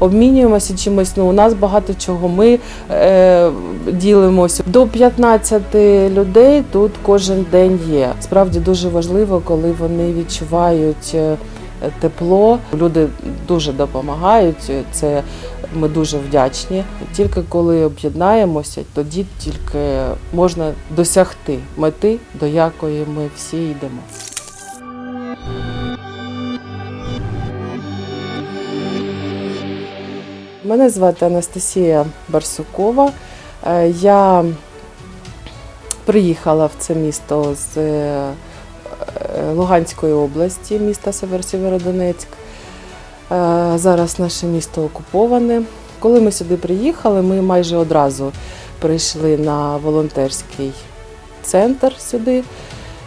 обмінюємося чимось. Ну, у нас багато чого. Ми е, ділимося. До 15 людей тут кожен день є. Справді дуже важливо, коли вони відчувають. е, Тепло, люди дуже допомагають. Це ми дуже вдячні. Тільки коли об'єднаємося, тоді тільки можна досягти мети, до якої ми всі йдемо. Мене звати Анастасія Барсукова. Е, Я приїхала в це місто з е, Луганської області, міста Север Сєвєродонецьк. Е, Зараз наше місто окуповане. Коли ми сюди приїхали, ми майже одразу прийшли на волонтерський центр сюди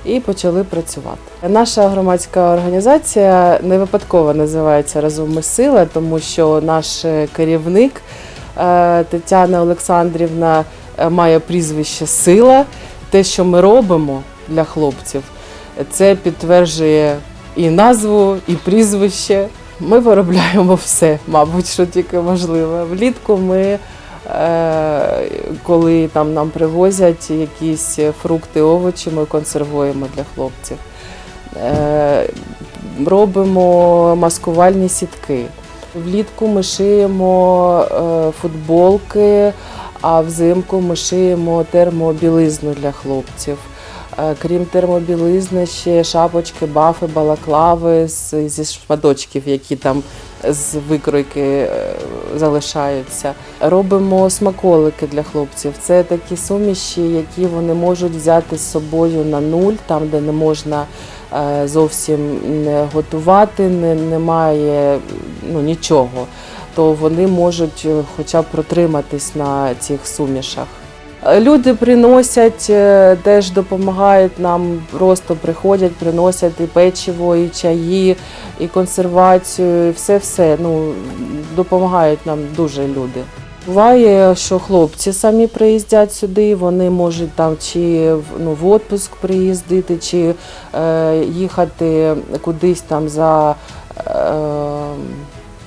і почали працювати. Наша громадська організація не випадково називається Разом ми сила, тому що наш е, керівник е, Тетяна Олександрівна е, має прізвище Сила. Те, що ми робимо для хлопців, це підтверджує і назву, і прізвище. Ми виробляємо все, мабуть, що тільки можливо. Влітку ми, коли там нам привозять якісь фрукти, овочі, ми консервуємо для хлопців. Е, робимо маскувальні сітки. Влітку ми шиємо е, футболки, а взимку ми шиємо термобілизну для хлопців. Е, Крім термобілизни, ще шапочки, бафи, балаклави зі шматочків, які там з викройки е, залишаються. Робимо смаколики для хлопців. Це такі суміші, які вони можуть взяти з собою на нуль, там де не можна е, зовсім не готувати, не, немає ну, нічого. То вони можуть хоча б протриматись на цих сумішах. Люди приносять, е, теж допомагають нам, просто приходять, приносять і печиво, і чаї, і консервацію, і все-все. Ну, допомагають нам дуже люди. Буває, що хлопці самі приїздять сюди, вони можуть там чи ну, в отпуск приїздити, чи е, їхати кудись там за е,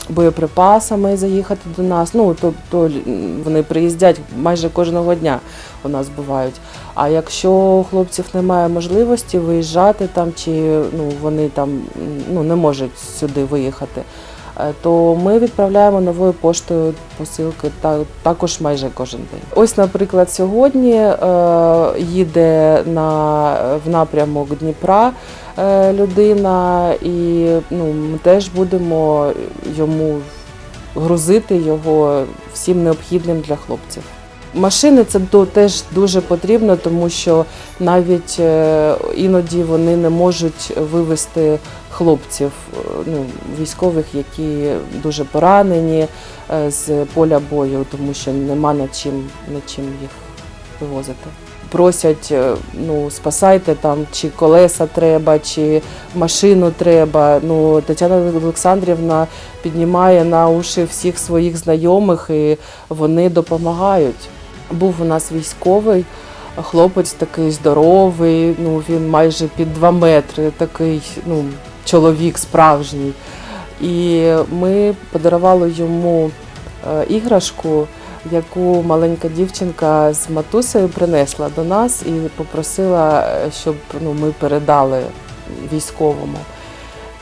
боєприпасами, заїхати до нас. Ну, тобто вони приїздять майже кожного дня у нас бувають. А якщо у хлопців немає можливості виїжджати там, чи ну, вони там ну, не можуть сюди виїхати, то ми відправляємо новою поштою посилки також майже кожен день. Ось, наприклад, сьогодні е, їде на в напрямок Дніпра е, людина, і ну, ми теж будемо йому грузити його всім необхідним для хлопців. Машини це теж дуже потрібно, тому що навіть е, іноді вони не можуть вивезти хлопців, е, ну, військових, які дуже поранені е, з поля бою, тому що нема над чим, над чим їх вивозити. Просять, е, ну спасайте там, чи колеса треба, чи машину треба. Ну Тетяна Олександрівна піднімає на уші всіх своїх знайомих, і вони допомагають. Був у нас військовий, хлопець такий здоровий, ну він майже під два метри, такий ну, чоловік справжній. І ми подарували йому е, іграшку, яку маленька дівчинка з матусею принесла до нас і попросила, е, щоб ну, ми передали військовому.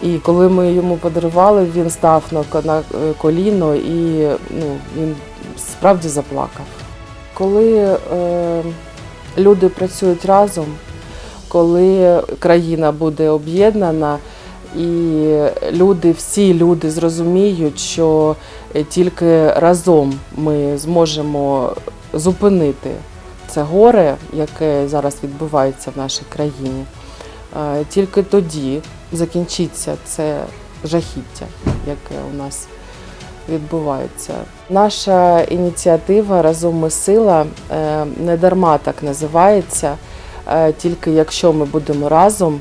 І коли ми йому подарували, він став на е, коліно і ну, він справді заплакав. Коли е, люди працюють разом, коли країна буде об'єднана, і люди, всі люди зрозуміють, що е, тільки разом ми зможемо зупинити це горе, яке зараз відбувається в нашій країні. Тільки тоді закінчиться це жахіття, яке у нас відбувається. Наша ініціатива Разом ми сила е, не дарма так називається. Е, Тільки якщо ми будемо разом,